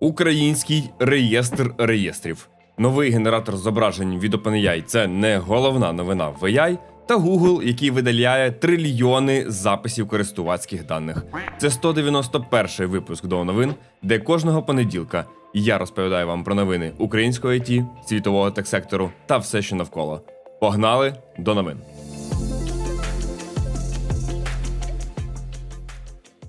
Український реєстр реєстрів. Новий генератор зображень від OpenAI – це не головна новина в AI, та Google, який видаляє трильйони записів користувацьких даних. Це 191-й випуск до новин, де кожного понеділка я розповідаю вам про новини українського IT, світового техсектору та все, що навколо. Погнали до новин.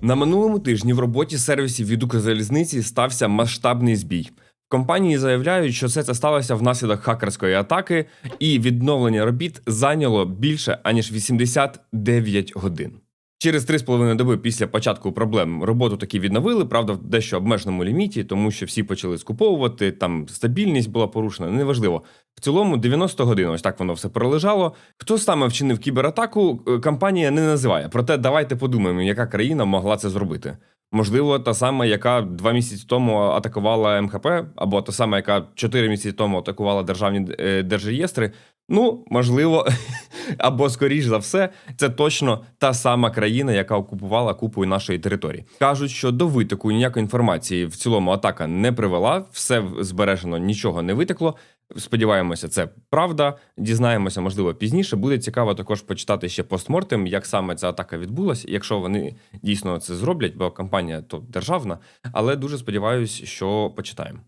На минулому тижні в роботі сервісів від Укрзалізниці стався масштабний збій. Компанії заявляють, що все це сталося внаслідок хакерської атаки, і відновлення робіт зайняло більше аніж 89 годин. Через 3,5 доби після початку проблем роботу таки відновили, правда, в дещо обмеженому ліміті, тому що всі почали скуповувати, там стабільність була порушена, неважливо. В цілому 90 годин, ось так воно все пролежало. Хто саме вчинив кібератаку, е, компанія не називає. Проте давайте подумаємо, яка країна могла це зробити. Можливо, та сама, яка два місяці тому атакувала МХП, або та сама, яка чотири місяці тому атакувала державні е, держреєстри. Ну, можливо, або скоріш за все, це точно та сама країна, яка окупувала купу нашої території. Кажуть, що до витоку ніякої інформації в цілому атака не привела, все збережено, нічого не витекло. Сподіваємося, це правда. Дізнаємося, можливо, пізніше. Буде цікаво також почитати ще постмортем, як саме ця атака відбулася, якщо вони дійсно це зроблять, бо компанія то державна. Але дуже сподіваюся, що почитаємо.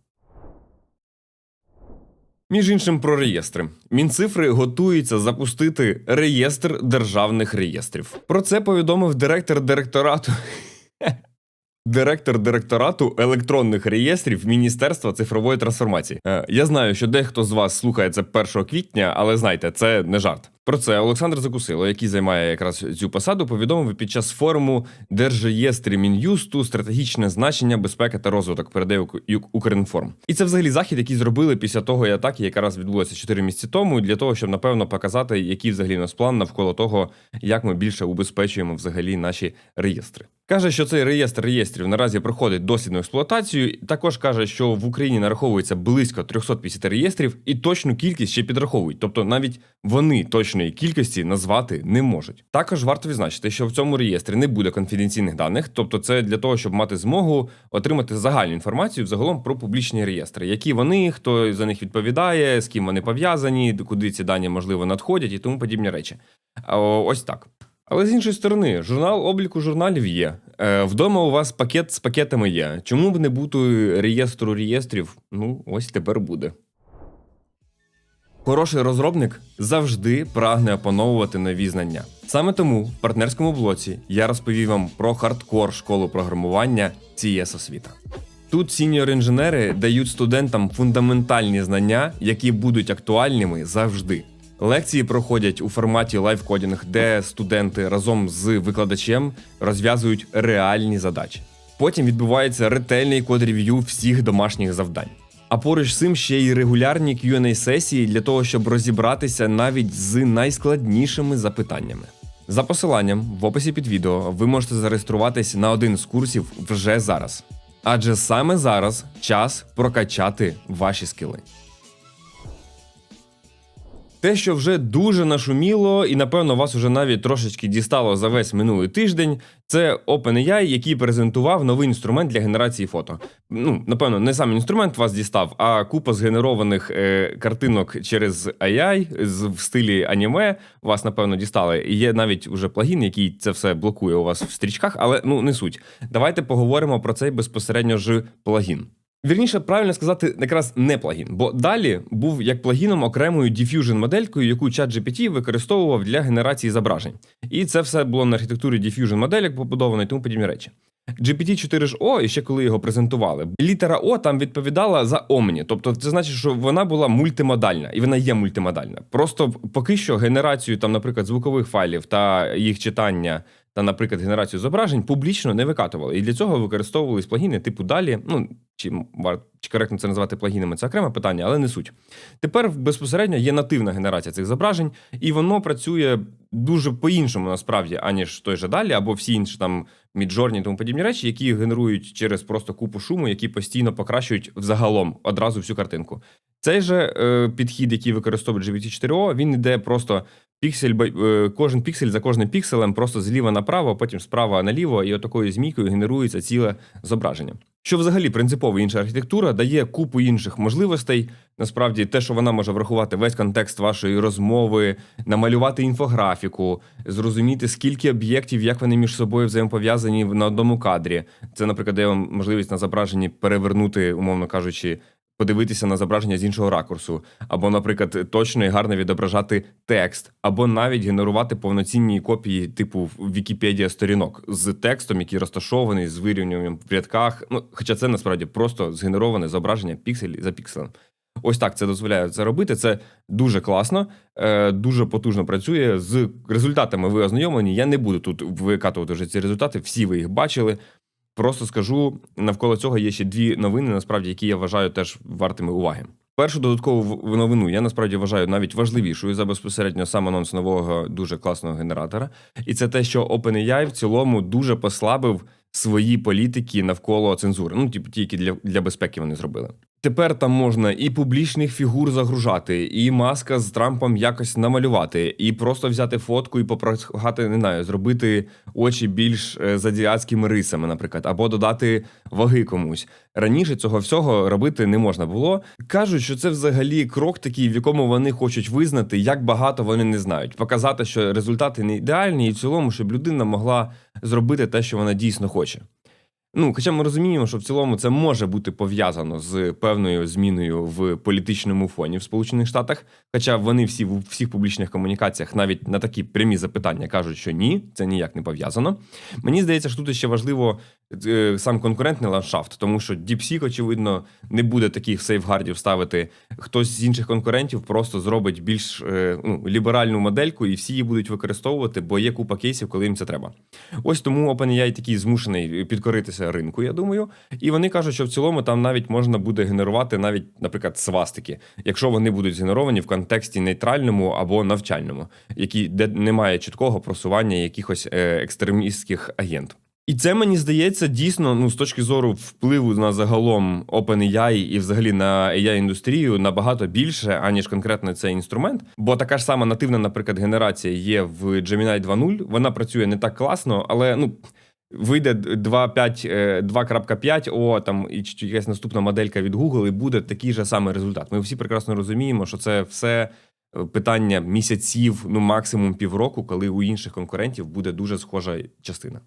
Між іншим, про реєстри. Мінцифри готується запустити реєстр державних реєстрів. Про це повідомив директор директорату. Директор директорату електронних реєстрів Міністерства цифрової трансформації. Е, я знаю, що дехто з вас слухає це 1 квітня, але знайте, це не жарт. Про це Олександр Закусило, який займає якраз цю посаду, повідомив під час форуму Держреєстрі Мін'юсту стратегічне значення безпеки та розвиток передає Укрінформ. І це взагалі захід, який зробили після того атаки, яка раз відбулася 4 місяці тому, для того, щоб напевно показати, який взагалі у нас план навколо того, як ми більше убезпечуємо взагалі наші реєстри. Каже, що цей реєстр реєстрів наразі проходить дослідну експлуатацію. Також каже, що в Україні нараховується близько 350 реєстрів, і точну кількість ще підраховують. Тобто навіть вони точної кількості назвати не можуть. Також варто відзначити, що в цьому реєстрі не буде конфіденційних даних, тобто це для того, щоб мати змогу отримати загальну інформацію взагалом про публічні реєстри, які вони, хто за них відповідає, з ким вони пов'язані, куди ці дані можливо надходять і тому подібні речі. Ось так. Але з іншої сторони, журнал обліку журналів є. Е, вдома у вас пакет з пакетами є. Чому б не бути реєстру реєстрів? Ну, ось тепер буде. Хороший розробник завжди прагне опановувати нові знання. Саме тому в партнерському блоці я розповів вам про хардкор школу програмування CS освіта. Тут сіньор-інженери дають студентам фундаментальні знання, які будуть актуальними завжди. Лекції проходять у форматі лайвкодінг, де студенти разом з викладачем розв'язують реальні задачі. Потім відбувається ретельний код-рев'ю всіх домашніх завдань. А поруч з цим ще й регулярні qa сесії для того, щоб розібратися навіть з найскладнішими запитаннями. За посиланням в описі під відео ви можете зареєструватись на один з курсів вже зараз. Адже саме зараз час прокачати ваші скіли. Те, що вже дуже нашуміло, і напевно вас уже навіть трошечки дістало за весь минулий тиждень, це OpenAI, який презентував новий інструмент для генерації фото. Ну, напевно, не сам інструмент вас дістав, а купа згенерованих е, картинок через AI з, в стилі аніме вас, напевно, дістали. І є навіть уже плагін, який це все блокує у вас в стрічках, але ну не суть. Давайте поговоримо про цей безпосередньо ж плагін. Вірніше, правильно сказати, якраз не плагін, бо далі був як плагіном окремою diffusion моделькою, яку ChatGPT використовував для генерації зображень. І це все було на архітектурі diffusion моделек побудовано і тому подібні речі. GPT-4О, і ще коли його презентували, літера О там відповідала за Omni. Тобто, це значить, що вона була мультимодальна, і вона є мультимодальна. Просто поки що генерацію, там, наприклад, звукових файлів та їх читання. Та, наприклад, генерацію зображень публічно не викатували. І для цього використовувались плагіни типу далі. Ну чи, чи коректно це назвати плагінами, це окреме питання, але не суть. Тепер безпосередньо є нативна генерація цих зображень, і воно працює дуже по-іншому насправді, аніж той же далі, або всі інші там міджорні і тому подібні речі, які генерують через просто купу шуму, які постійно покращують взагалом одразу всю картинку. Цей же е, підхід, який використовує GPT-4O, він іде просто Піксель, е, кожен піксель за кожним пікселем просто зліва направо, потім справа наліво, і отакою змійкою генерується ціле зображення. Що взагалі принципово інша архітектура дає купу інших можливостей. Насправді, те, що вона може врахувати весь контекст вашої розмови, намалювати інфографіку, зрозуміти, скільки об'єктів, як вони між собою взаємопов'язані на одному кадрі. Це, наприклад, дає вам можливість на зображенні перевернути, умовно кажучи, подивитися на зображення з іншого ракурсу, або, наприклад, точно і гарно відображати текст, або навіть генерувати повноцінні копії, типу Вікіпедія сторінок з текстом, який розташований з вирівнюванням в рядках. Ну, хоча це насправді просто згенероване зображення піксель за пікселем. Ось так це дозволяє це робити. Це дуже класно, е, дуже потужно працює. З результатами ви ознайомлені. Я не буду тут викатувати вже ці результати. Всі ви їх бачили. Просто скажу, навколо цього є ще дві новини, насправді, які я вважаю теж вартими уваги. Першу додаткову новину я насправді вважаю навіть важливішою за безпосередньо сам анонс нового дуже класного генератора. І це те, що OpenAI в цілому дуже послабив свої політики навколо цензури. Ну, типу, тільки для, для безпеки вони зробили. Тепер там можна і публічних фігур загружати, і маска з Трампом якось намалювати, і просто взяти фотку і попрохати, не знаю, зробити очі більш е, з азіатськими рисами, наприклад, або додати ваги комусь. Раніше цього всього робити не можна було. Кажуть, що це взагалі крок такий, в якому вони хочуть визнати, як багато вони не знають, показати, що результати не ідеальні, і в цілому, щоб людина могла зробити те, що вона дійсно хоче. Ну, хоча ми розуміємо, що в цілому це може бути пов'язано з певною зміною в політичному фоні в Сполучених Штатах. Хоча вони всі в всіх публічних комунікаціях навіть на такі прямі запитання кажуть, що ні, це ніяк не пов'язано. Мені здається, що тут ще важливо е, сам конкурентний ландшафт, тому що DeepSeek, очевидно, не буде таких сейфгардів ставити. Хтось з інших конкурентів просто зробить більш е, ну, ліберальну модельку, і всі її будуть використовувати, бо є купа кейсів, коли їм це треба. Ось тому OpenAI такий змушений підкоритися ринку, я думаю. І вони кажуть, що в цілому там навіть можна буде генерувати навіть, наприклад, свастики, якщо вони будуть згенеровані в контексті нейтральному або навчальному, які де немає чіткого просування якихось е, екстремістських агентів. І це мені здається дійсно, ну з точки зору впливу на загалом OpenAI і взагалі на ai індустрію набагато більше, аніж конкретно цей інструмент. Бо така ж сама нативна, наприклад, генерація є в Gemini 2.0. Вона працює не так класно, але ну. Вийде 2.5, е, 2.5, о, там і якась наступна моделька від Google, і буде такий же самий результат. Ми всі прекрасно розуміємо, що це все е, питання місяців, ну максимум півроку, коли у інших конкурентів буде дуже схожа частина.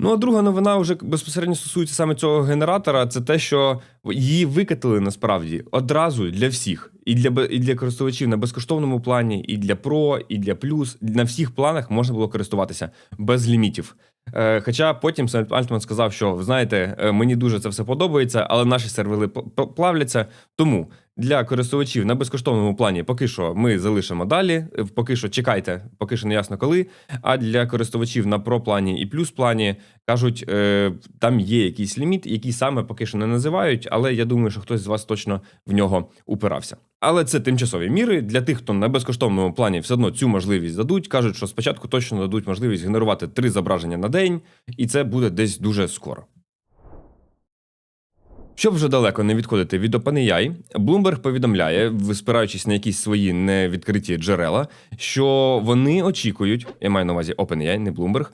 Ну, а друга новина вже безпосередньо стосується саме цього генератора. Це те, що її викатили насправді одразу для всіх, і для і для користувачів на безкоштовному плані, і для Pro, і для плюс. На всіх планах можна було користуватися без лімітів. Е, Хоча потім Сем Альтман сказав, що знаєте, е, мені дуже це все подобається, але наші сервери плавляться. Тому для користувачів на безкоштовному плані поки що ми залишимо далі. е, Поки що чекайте, поки що не ясно коли. А для користувачів на Pro плані і плюс плані кажуть, там є якийсь ліміт, який саме поки що не називають, але я думаю, що хтось з вас точно в нього упирався. Але це тимчасові міри для тих, хто на безкоштовному плані все одно цю можливість дадуть. кажуть, що спочатку точно дадуть можливість генерувати три зображення на день, і це буде десь дуже скоро. Щоб вже далеко не відходити від OpenAI, Bloomberg повідомляє, спираючись на якісь свої невідкриті джерела, що вони очікують, я маю на увазі OpenAI, не Bloomberg,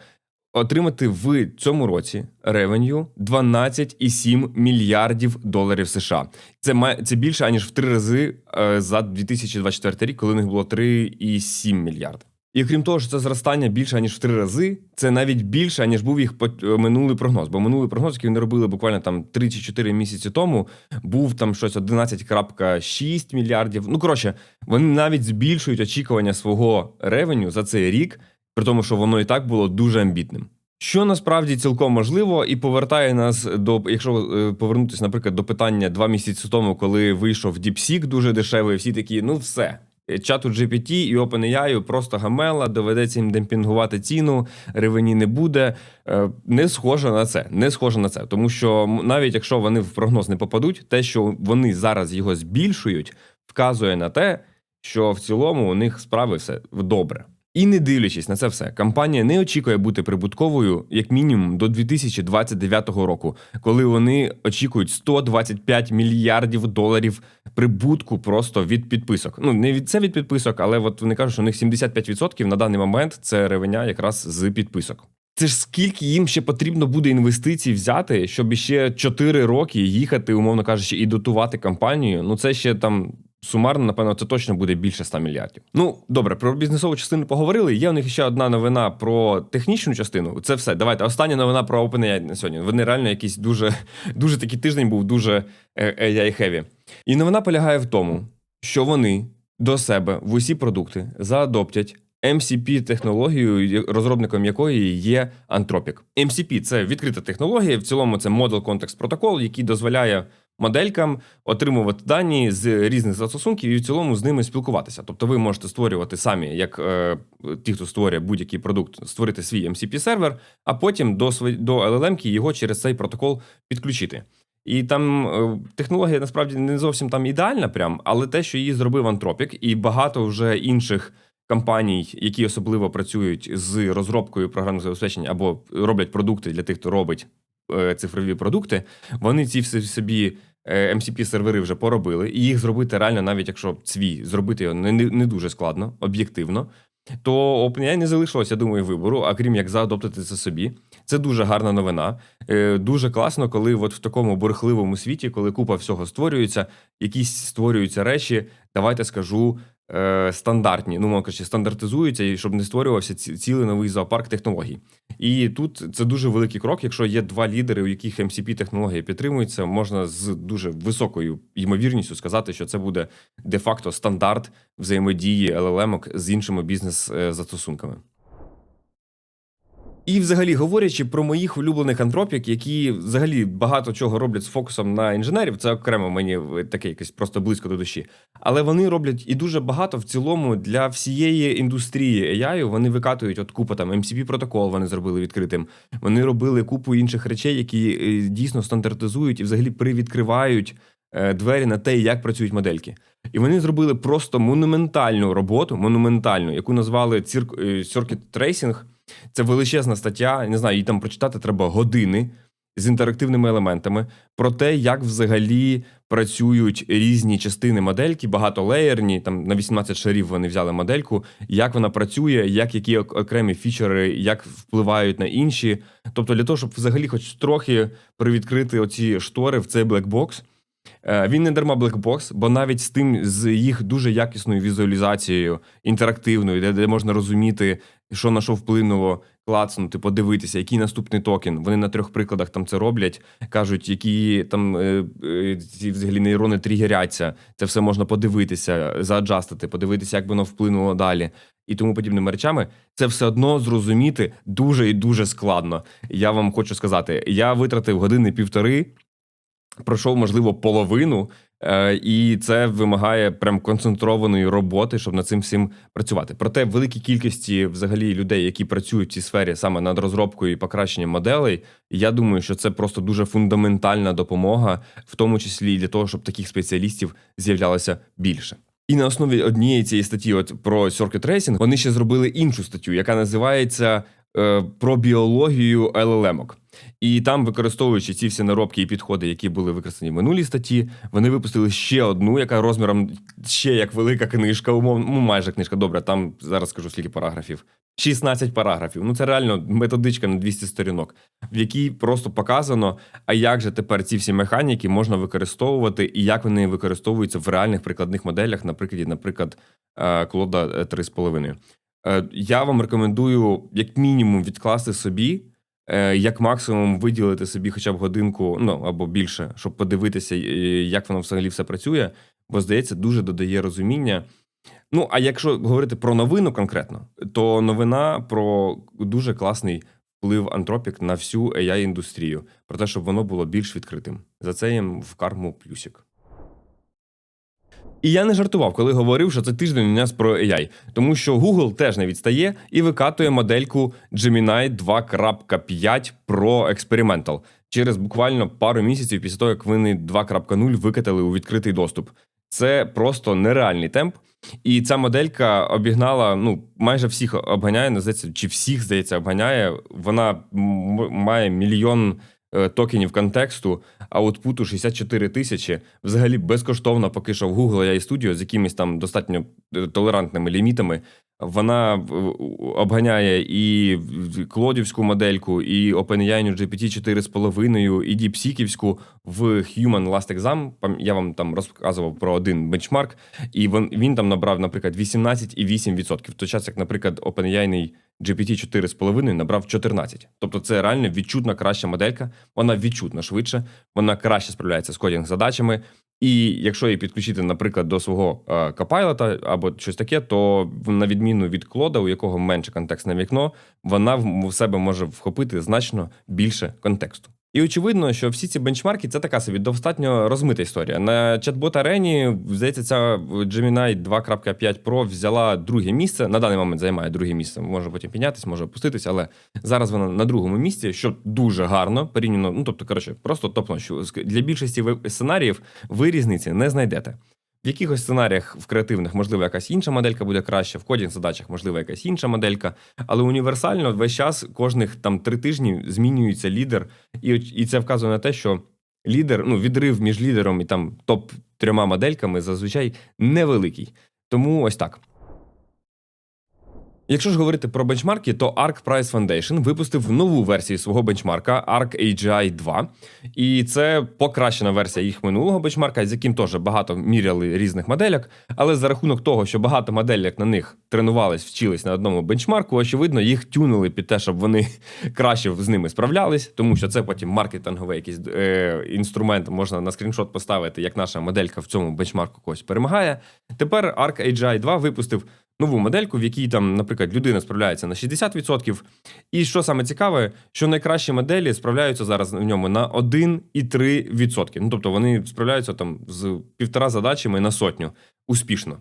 отримати в цьому році ревеню 12,7 мільярдів доларів США. Це це більше аніж в три рази е, за 2024 рік, коли у них було 3,7 мільярда. І крім того, що це зростання більше ніж в три рази, це навіть більше ніж був їх е, минулий прогноз. Бо минулий прогноз, який вони робили буквально там 3 чи 4 місяці тому, був там щось 11,6 мільярдів. Ну коротше, вони навіть збільшують очікування свого ревеню за цей рік, при тому, що воно і так було дуже амбітним. Що насправді цілком можливо, і повертає нас до, якщо е, повернутися, наприклад, до питання два місяці тому, коли вийшов DeepSeek дуже дешевий, всі такі, ну все. Чату GPT і OpenAI просто гамела, доведеться їм демпінгувати ціну, ревені не буде. Е, Не схоже на це. Не схоже на це. Тому що навіть якщо вони в прогноз не попадуть, те, що вони зараз його збільшують, вказує на те, що в цілому у них справи все добре. І не дивлячись на це все, компанія не очікує бути прибутковою як мінімум до 2029 року, коли вони очікують 125 мільярдів доларів прибутку просто від підписок. Ну не від це від підписок, але от вони кажуть, що у них 75% на даний момент це ревеня якраз з підписок. Це ж скільки їм ще потрібно буде інвестицій взяти, щоб ще 4 роки їхати, умовно кажучи, і дотувати компанію. Ну це ще там сумарно, напевно, це точно буде більше 100 мільярдів. Ну добре, про бізнесову частину поговорили. Є у них ще одна новина про технічну частину. Це все. Давайте. Остання новина про OpenAI на сьогодні. Вони реально якийсь дуже дуже такий тиждень був дуже е, AI heavy. І новина полягає в тому, що вони до себе в усі продукти заадоптять MCP технологію, розробником якої є Anthropic. MCP – це відкрита технологія. В цілому це Model Context Protocol, який дозволяє моделькам отримувати дані з різних застосунків і в цілому з ними спілкуватися. Тобто, ви можете створювати самі, як е, ті, хто створює будь-який продукт, створити свій MCP сервер, а потім до до LLM його через цей протокол підключити. І там е, технологія насправді не зовсім там ідеальна, прям, але те, що її зробив Anthropic, і багато вже інших компаній, які особливо працюють з розробкою програмного забезпечення або роблять продукти для тих, хто робить цифрові продукти, вони ці всі собі е, MCP-сервери вже поробили, і їх зробити реально, навіть якщо свій зробити його не, не, дуже складно, об'єктивно. То OpenAI не залишилося, думаю, вибору, а крім як заадоптити це собі. Це дуже гарна новина. Е, Дуже класно, коли от в такому бурхливому світі, коли купа всього створюється, якісь створюються речі, давайте скажу, е, стандартні, ну, кажучи, стандартизуються, і щоб не створювався ці- цілий новий зоопарк технологій. І тут це дуже великий крок. Якщо є два лідери, у яких MCP технологія підтримується, можна з дуже високою ймовірністю сказати, що це буде де-факто стандарт взаємодії LLM з іншими бізнес-застосунками. І, взагалі, говорячи про моїх улюблених антропік, які взагалі багато чого роблять з фокусом на інженерів, це окремо мені таке якесь просто близько до душі. Але вони роблять і дуже багато в цілому для всієї індустрії AI. Вони викатують от купу там MCP протокол. Вони зробили відкритим. Вони робили купу інших речей, які е, дійсно стандартизують і взагалі привідкривають е, двері на те, як працюють модельки. І вони зробили просто монументальну роботу, монументальну, яку назвали цирк- е, Circuit Tracing. Це величезна стаття. Не знаю, її там прочитати треба години з інтерактивними елементами про те, як взагалі працюють різні частини модельки, багатолеєрні. Там на 18 шарів вони взяли модельку, як вона працює, як які окремі фічери, як впливають на інші. Тобто, для того, щоб взагалі, хоч трохи привідкрити оці штори в цей блекбокс. Він не дарма блекбокс, бо навіть з тим з їх дуже якісною візуалізацією, інтерактивною, де, де можна розуміти, що на що вплинуло, клацнути, подивитися, який наступний токен. Вони на трьох прикладах там це роблять, кажуть, які там е, е, ці взагалі нейрони тригеряться. Це все можна подивитися, зааджастити, подивитися, як воно вплинуло далі. І тому подібними речами це все одно зрозуміти дуже і дуже складно. Я вам хочу сказати, я витратив години півтори пройшов, можливо, половину, і це вимагає прям концентрованої роботи, щоб над цим всім працювати. Проте, в великій кількості взагалі людей, які працюють в цій сфері саме над розробкою і покращенням моделей, я думаю, що це просто дуже фундаментальна допомога, в тому числі для того, щоб таких спеціалістів з'являлося більше. І на основі однієї цієї статті, от про Circuit Racing, вони ще зробили іншу статтю, яка називається е, про біологію LLM-ок. І там, використовуючи ці всі наробки і підходи, які були використані в минулій статті, вони випустили ще одну, яка розміром ще як велика книжка, умовно, ну майже книжка. Добре, там зараз скажу скільки параграфів. 16 параграфів. Ну це реально методичка на 200 сторінок, в якій просто показано, а як же тепер ці всі механіки можна використовувати, і як вони використовуються в реальних прикладних моделях, на прикладі, наприклад, е, Клода 3,5. Е, Я вам рекомендую як мінімум відкласти собі е, як максимум виділити собі хоча б годинку, ну або більше, щоб подивитися, е, як воно взагалі все працює, бо здається, дуже додає розуміння. Ну, а якщо говорити про новину конкретно, то новина про дуже класний вплив Антропік на всю ai індустрію про те, щоб воно було більш відкритим. За це їм в карму плюсик. І я не жартував, коли говорив, що це тиждень у нас про AI, тому що Google теж не відстає і викатує модельку Gemini 2.5 Pro Experimental через буквально пару місяців після того, як вони 2.0 викатали у відкритий доступ. Це просто нереальний темп. І ця моделька обігнала, ну, майже всіх обганяє, не здається, чи всіх, здається, обганяє. Вона має мільйон токенів контексту, аутпуту 64 тисячі. Взагалі безкоштовно поки що в Google AI Studio з якимись там достатньо е, толерантними лімітами. Вона обганяє і клодівську модельку, і OpenAI GPT 4,5, і DeepSeekівську в Human Last Exam. Я вам там розказував про один бенчмарк, і він, він там набрав, наприклад, 18,8%. В той час, як, наприклад, OpenAI GPT 4,5 набрав 14. Тобто це реально відчутно краща моделька, вона відчутно швидше, вона краще справляється з кодінг задачами. І якщо її підключити, наприклад, до свого е, Copilot або щось таке, то на відміну від Клода, у якого менше контекстне вікно, вона в себе може вхопити значно більше контексту. І очевидно, що всі ці бенчмарки це така собі достатньо розмита історія. На чат-бот арені, здається, ця Gemini 2.5 Pro взяла друге місце. На даний момент займає друге місце. Може потім піднятися, може опуститись, але зараз вона на другому місці, що дуже гарно порівняно. Ну тобто, коротше, просто топно. Що для більшості сценаріїв ви різниці не знайдете. В якихось сценаріях в креативних, можливо, якась інша моделька буде краще, в кодінг задачах, можливо, якась інша моделька. Але універсально весь час, кожних там три тижні змінюється лідер, і, і це вказує на те, що лідер, ну, відрив між лідером і там топ трьома модельками зазвичай невеликий. Тому ось так. Якщо ж говорити про бенчмарки, то ARC Price Foundation випустив нову версію свого бенчмарка ARC AGI 2. І це покращена версія їх минулого бенчмарка, з яким теж багато міряли різних модельок. Але за рахунок того, що багато моделек на них тренувались, вчились на одному бенчмарку, очевидно, їх тюнили під те, щоб вони краще з ними справлялись, тому що це потім маркетинговий якийсь е, інструмент, можна на скріншот поставити, як наша моделька в цьому бенчмарку когось перемагає. Тепер ARC AGI 2 випустив нову модельку, в якій там, наприклад, людина справляється на 60%. І що саме цікаве, що найкращі моделі справляються зараз в ньому на 1,3%. Ну тобто вони справляються там з півтора задачами на сотню успішно.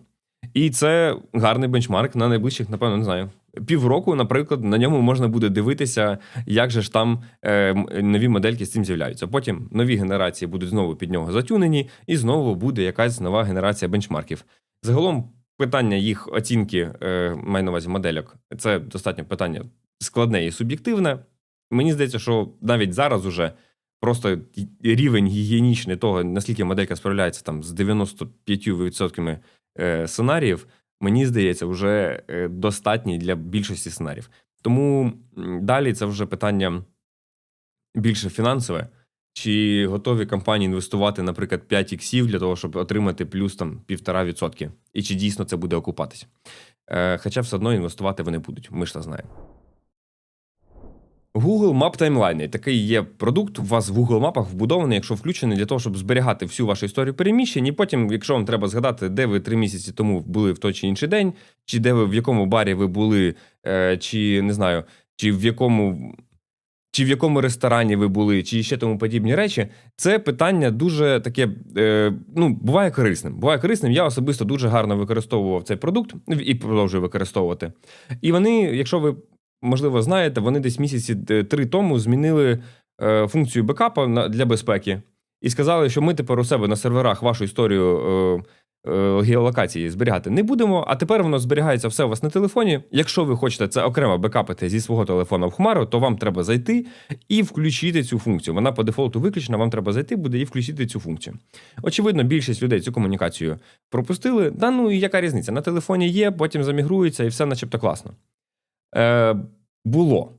І це гарний бенчмарк на найближчих, напевно, не знаю. Півроку, наприклад, на ньому можна буде дивитися, як же ж там е, нові модельки з цим з'являються. Потім нові генерації будуть знову під нього затюнені, і знову буде якась нова генерація бенчмарків. Загалом, питання їх оцінки, е, маю на увазі модельок, це достатньо питання складне і суб'єктивне. Мені здається, що навіть зараз уже просто рівень гігієнічний того, наскільки моделька справляється там з 95% е, сценаріїв, мені здається, вже е, достатній для більшості сценаріїв. Тому далі це вже питання більше фінансове. Чи готові компанії інвестувати, наприклад, 5 іксів для того, щоб отримати плюс там 1,5%? І чи дійсно це буде окупатися? Е, хоча все одно інвестувати вони будуть, ми ж це знаємо. Google Map Timeline. Такий є продукт у вас в Google мапах вбудований, якщо включений для того, щоб зберігати всю вашу історію переміщень. І потім, якщо вам треба згадати, де ви три місяці тому були в той чи інший день, чи де ви в якому барі ви були, е, чи не знаю, чи в якому. Чи в якому ресторані ви були, чи ще тому подібні речі, це питання дуже таке, е, ну, буває корисним. Буває корисним. Я особисто дуже гарно використовував цей продукт і продовжую використовувати. І вони, якщо ви можливо знаєте, вони десь місяці е, три тому змінили е, функцію бекапа для безпеки і сказали, що ми тепер у себе на серверах вашу історію е, геолокації зберігати не будемо. А тепер воно зберігається все у вас на телефоні. Якщо ви хочете це окремо бекапити зі свого телефона в хмару, то вам треба зайти і включити цю функцію. Вона по дефолту виключена. Вам треба зайти буде і включити цю функцію. Очевидно, більшість людей цю комунікацію пропустили. Да ну і яка різниця? На телефоні є, потім замігрується, і все, начебто, класно. Е, було.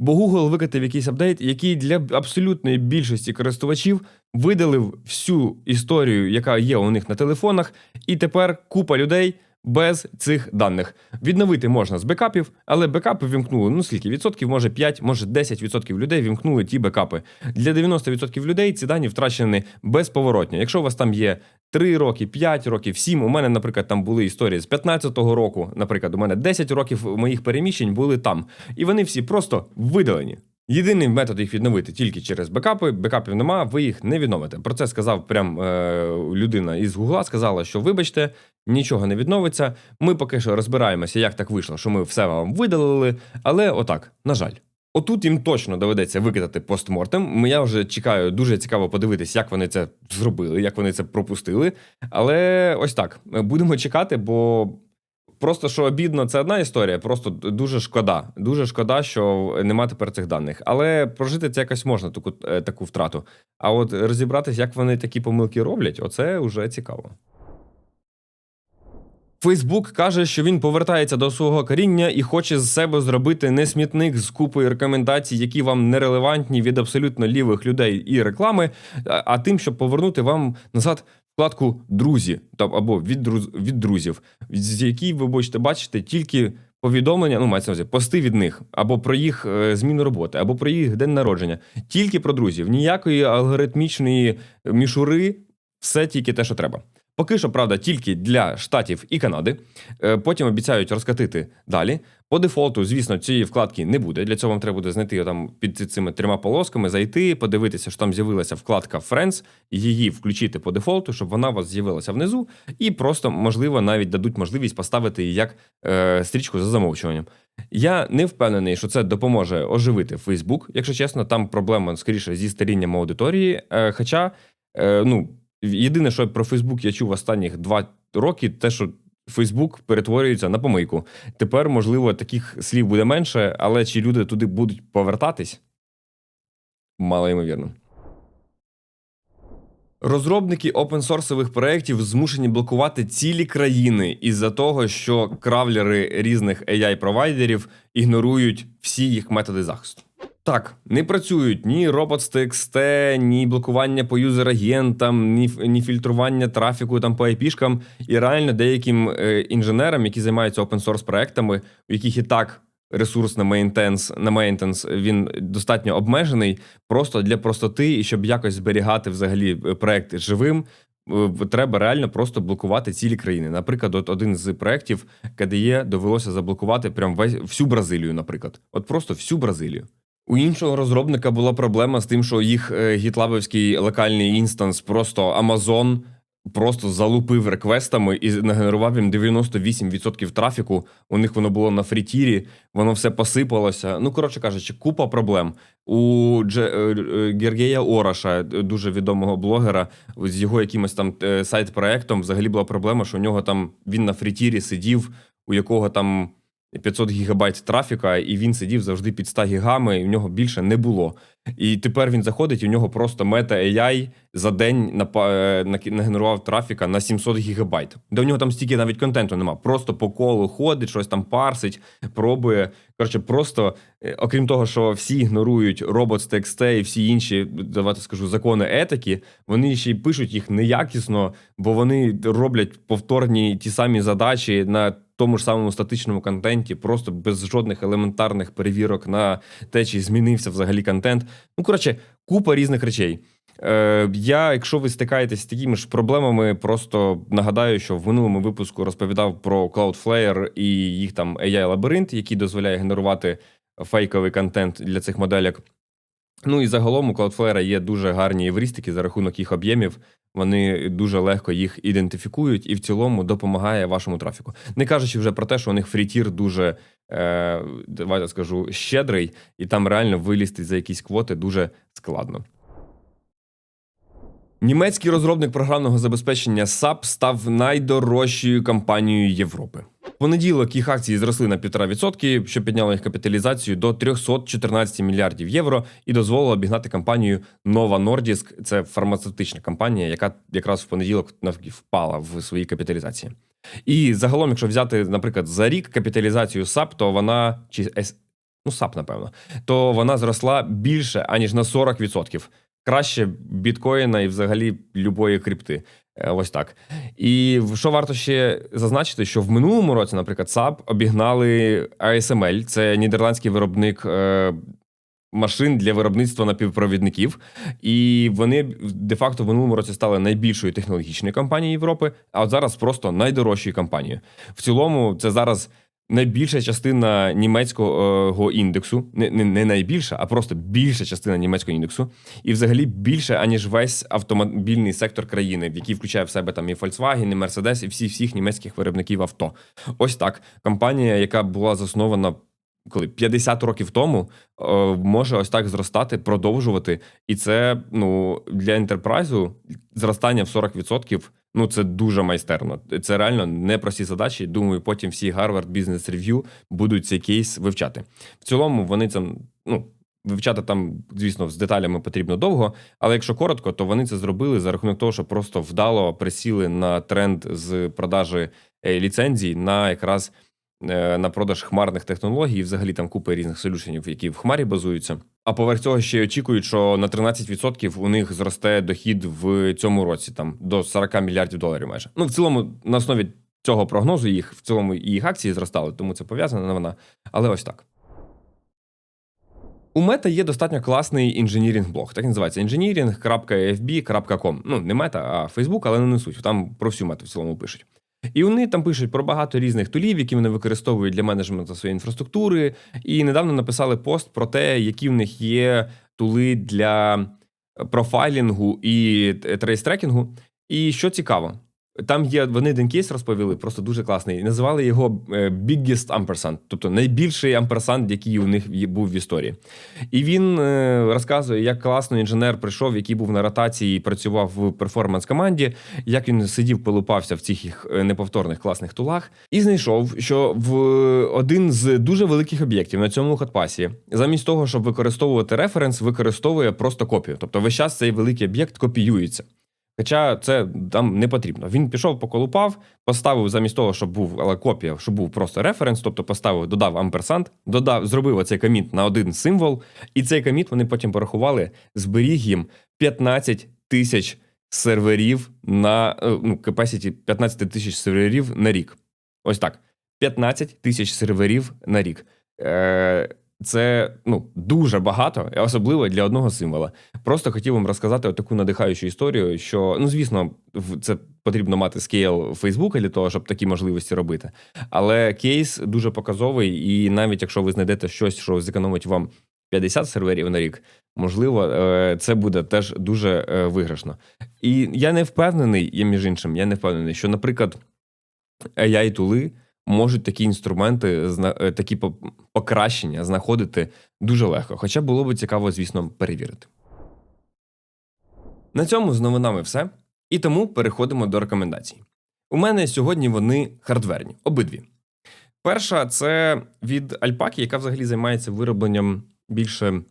Бо Google викатив якийсь апдейт, який для абсолютної більшості користувачів видалив всю історію, яка є у них на телефонах, і тепер купа людей без цих даних. Відновити можна з бекапів, але бекапи вімкнули. Ну скільки відсотків? Може 5, може 10 відсотків людей вімкнули ті бекапи. Для 90% людей ці дані втрачені безповоротньо. Якщо у вас там є 3 роки, 5 років, 7, у мене, наприклад, там були історії з 15-го року. Наприклад, у мене 10 років моїх переміщень були там, і вони всі просто видалені. Єдиний метод їх відновити тільки через бекапи. Бекапів нема, ви їх не відновите. Про це сказав прям е, людина із Гугла. Сказала, що вибачте, нічого не відновиться. Ми поки що розбираємося, як так вийшло, що ми все вам видалили. Але отак, на жаль. Отут їм точно доведеться викидати постмортем. Я вже чекаю, дуже цікаво подивитись, як вони це зробили, як вони це пропустили. Але ось так, будемо чекати, бо просто що обідно, це одна історія. Просто дуже шкода. Дуже шкода, що нема тепер цих даних. Але прожити це якось можна, таку, е, таку втрату. А от розібратися, як вони такі помилки роблять, оце вже цікаво. Фейсбук каже, що він повертається до свого коріння і хоче з себе зробити не смітник з купою рекомендацій, які вам нерелевантні від абсолютно лівих людей і реклами, а тим, щоб повернути вам назад вкладку друзі або від від друзів, з якій ви будете бачити тільки повідомлення, ну мається увазі, пости від них, або про їх е, зміну роботи, або про їх день народження. Тільки про друзів, ніякої алгоритмічної мішури, все тільки те, що треба. Поки що, правда, тільки для штатів і Канади. Е, Потім обіцяють розкатити далі. По дефолту, звісно, цієї вкладки не буде. Для цього вам треба буде знайти там під цими трьома полосками, зайти, подивитися, що там з'явилася вкладка Friends, її включити по дефолту, щоб вона у вас з'явилася внизу, і просто, можливо, навіть дадуть можливість поставити її як е, стрічку за замовчуванням. Я не впевнений, що це допоможе оживити Facebook. Якщо чесно, там проблема скоріше зі старінням аудиторії. Е, хоча, е, ну. Єдине, що про Фейсбук я чув останніх два роки, те, що Фейсбук перетворюється на помийку. Тепер, можливо, таких слів буде менше, але чи люди туди будуть повертатись? Мало ймовірно. Розробники опенсорсових проєктів змушені блокувати цілі країни із-за того, що кравлери різних AI-провайдерів ігнорують всі їх методи захисту. Так, не працюють ні robots.txt, ні блокування по юзер-агентам, ні ні фільтрування трафіку там по IP-шкам. І реально деяким е, інженерам, які займаються open-source проектами, у яких і так ресурс на мейнтенс, на мейнтенс він достатньо обмежений, просто для простоти і щоб якось зберігати взагалі е, проект живим. е, Треба реально просто блокувати цілі країни. Наприклад, от один з проєктів KDE довелося заблокувати прям весь всю Бразилію, наприклад, от просто всю Бразилію. У іншого розробника була проблема з тим, що їх е, гітлабовський локальний інстанс, просто Amazon, просто залупив реквестами і нагенерував їм 98% трафіку. У них воно було на фрітірі, воно все посипалося. Ну, коротше кажучи, купа проблем. У Дже, е, е, Гергея Ороша, дуже відомого блогера, з його якимось там сайт-проектом, взагалі була проблема, що у нього там він на фрітірі сидів, у якого там. 500 гігабайт трафіка, і він сидів завжди під 100 гігами, і в нього більше не було. І тепер він заходить, і у нього просто мета AI за день нагенерував трафіка на 700 гігабайт. Де у нього там стільки навіть контенту нема. Просто по колу ходить, щось там парсить, пробує. Коротше, просто, е, окрім того, що всі ігнорують Robots.txt і всі інші, давайте скажу, закони етики, вони ще й пишуть їх неякісно, бо вони роблять повторні ті самі задачі на тому ж самому статичному контенті, просто без жодних елементарних перевірок на те, чи змінився взагалі контент. Ну, коротше, купа різних речей. Е, Я, якщо ви стикаєтесь з такими ж проблемами, просто нагадаю, що в минулому випуску розповідав про Cloudflare і їх там ai лабіринт який дозволяє генерувати фейковий контент для цих моделек. Ну і загалом у Cloudflare є дуже гарні евристики за рахунок їх об'ємів. Вони дуже легко їх ідентифікують і в цілому допомагає вашому трафіку. Не кажучи вже про те, що у них фрітір дуже е, давайте скажу щедрий, і там реально вилізти за якісь квоти дуже складно. Німецький розробник програмного забезпечення SAP став найдорожчою компанією Європи. Понеділок їх акції зросли на 1,5%, що підняло їх капіталізацію до 314 мільярдів євро і дозволило обігнати компанію Nova Nordisk. Це фармацевтична компанія, яка якраз в понеділок впала в своїй капіталізації. І загалом, якщо взяти, наприклад, за рік капіталізацію SAP, то вона чи ну SAP, напевно, то вона зросла більше аніж на 40% краще біткоїна і взагалі любої крипти. Е, ось так. І що варто ще зазначити, що в минулому році, наприклад, SAP обігнали ASML, це нідерландський виробник е, машин для виробництва напівпровідників. І вони де-факто в минулому році стали найбільшою технологічною компанією Європи, а от зараз просто найдорожчою компанією. В цілому, це зараз найбільша частина німецького індексу, не, не не, найбільша, а просто більша частина німецького індексу, і взагалі більше, аніж весь автомобільний сектор країни, в який включає в себе там і Volkswagen, і Mercedes, і всі всіх німецьких виробників авто. Ось так. Компанія, яка була заснована коли 50 років тому е, може ось так зростати, продовжувати. І це ну для ентерпрайзу зростання в 40%, Ну це дуже майстерно. Це реально непрості задачі. Думаю, потім всі Harvard Business Review будуть цей кейс вивчати. В цілому вони це ну. Вивчати там, звісно, з деталями потрібно довго, але якщо коротко, то вони це зробили за рахунок того, що просто вдало присіли на тренд з продажі е, ліцензій на якраз на продаж хмарних технологій, і взагалі там купа різних солюшенів, які в хмарі базуються. А поверх цього ще й очікують, що на 13% у них зросте дохід в цьому році, там до 40 мільярдів доларів. Майже ну в цілому на основі цього прогнозу їх в цілому їх акції зростали, тому це пов'язана новина. Але ось так. У мета є достатньо класний інженірінг-блог. Так і називається engineering.fb.com. Ну, не мета, а Facebook, але не несуть. Там про всю мету в цілому пишуть. І вони там пишуть про багато різних тулів, які вони використовують для менеджменту своєї інфраструктури. І недавно написали пост про те, які в них є тули для профайлінгу і трейс-трекінгу. І що цікаво, там є вони один кейс розповіли, просто дуже класний. Називали його е, biggest ampersand, тобто найбільший амперсанд, який у них був в історії. І він е, розказує, як класно інженер прийшов, який був на ротації і працював в перформанс команді, як він сидів, полупався в цих їх е, неповторних класних тулах, і знайшов, що в один з дуже великих об'єктів на цьому хатпасі, замість того, щоб використовувати референс, використовує просто копію. Тобто, весь час цей великий об'єкт копіюється. Хоча це там не потрібно. Він пішов, поколупав, поставив замість того, щоб був але копія, щоб був просто референс, тобто поставив, додав амперсант, додав, зробив оцей коміт на один символ, і цей коміт вони потім порахували, зберіг їм 15 тисяч серверів на е, ну, capacity 15 тисяч серверів на рік. Ось так. 15 тисяч серверів на рік. Е, це ну дуже багато, особливо для одного символа. Просто хотів вам розказати таку надихаючу історію, що ну звісно, це потрібно мати скейл Фейсбука для того, щоб такі можливості робити. Але кейс дуже показовий, і навіть якщо ви знайдете щось, що зекономить вам 50 серверів на рік, можливо, е, це буде теж дуже е, виграшно. І я не впевнений, я між іншим, я не впевнений, що, наприклад, ai тули можуть такі інструменти, е, такі покращення знаходити дуже легко. Хоча було б цікаво, звісно, перевірити. На цьому з новинами все. І тому переходимо до рекомендацій. У мене сьогодні вони хардверні, обидві. Перша це від Альпаки, яка взагалі займається виробленням більше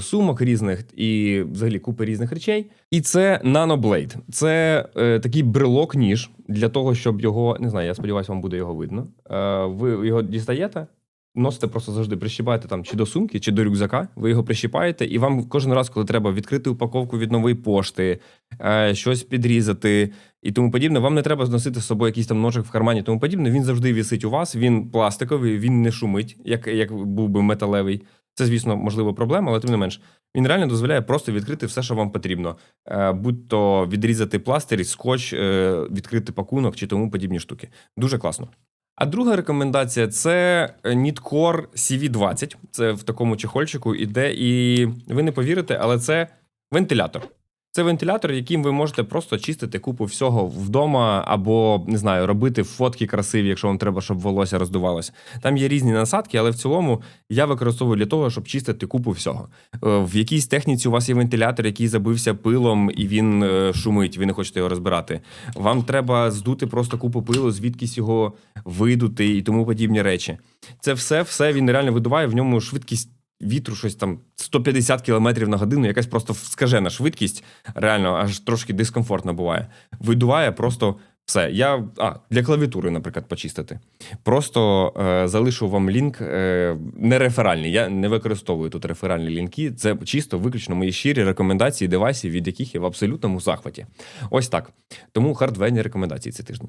сумок різних і взагалі купи різних речей. І це NanoBlade. Це е, такий брелок ніж для того, щоб його не знаю. Я сподіваюся, вам буде його видно. Е, ви його дістаєте. Носите просто завжди прищіпаєте там чи до сумки, чи до рюкзака. Ви його прищіпаєте, і вам кожен раз, коли треба відкрити упаковку від нової пошти, е, щось підрізати і тому подібне, вам не треба зносити з собою якийсь там ножик в кармані. Тому подібне. Він завжди вісить у вас. Він пластиковий, він не шумить, як як був би металевий. Це, звісно, можливо, проблема, але тим не менш, він реально дозволяє просто відкрити все, що вам потрібно, е, будь-то відрізати пластир, скотч, е, відкрити пакунок чи тому подібні штуки. Дуже класно. А друга рекомендація це Nitcore CV20. Це в такому чехольчику іде, і ви не повірите, але це вентилятор. Це вентилятор, яким ви можете просто чистити купу всього вдома, або не знаю, робити фотки красиві, якщо вам треба, щоб волосся роздувалося. Там є різні насадки, але в цілому я використовую для того, щоб чистити купу всього. Е, в якійсь техніці у вас є вентилятор, який забився пилом і він е, шумить. Ви не хочете його розбирати. Вам треба здути просто купу пилу, звідкись його видути і тому подібні речі. Це все, все він реально видуває в ньому швидкість вітру щось там 150 км на годину, якась просто скажена швидкість, реально, аж трошки дискомфортно буває. Видуває просто все. Я а, для клавіатури, наприклад, почистити. Просто е, залишу вам лінк е, не реферальний. Я не використовую тут реферальні лінки. Це чисто виключно мої щирі рекомендації девайсів, від яких я в абсолютному захваті. Ось так. Тому хардверні рекомендації цей тиждень.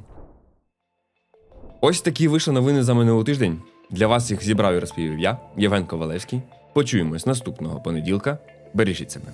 Ось такі вийшли новини за минулий тиждень. Для вас їх зібрав і розповів я, Євген Ковалевський. Почуємось наступного понеділка. Бережіть себе.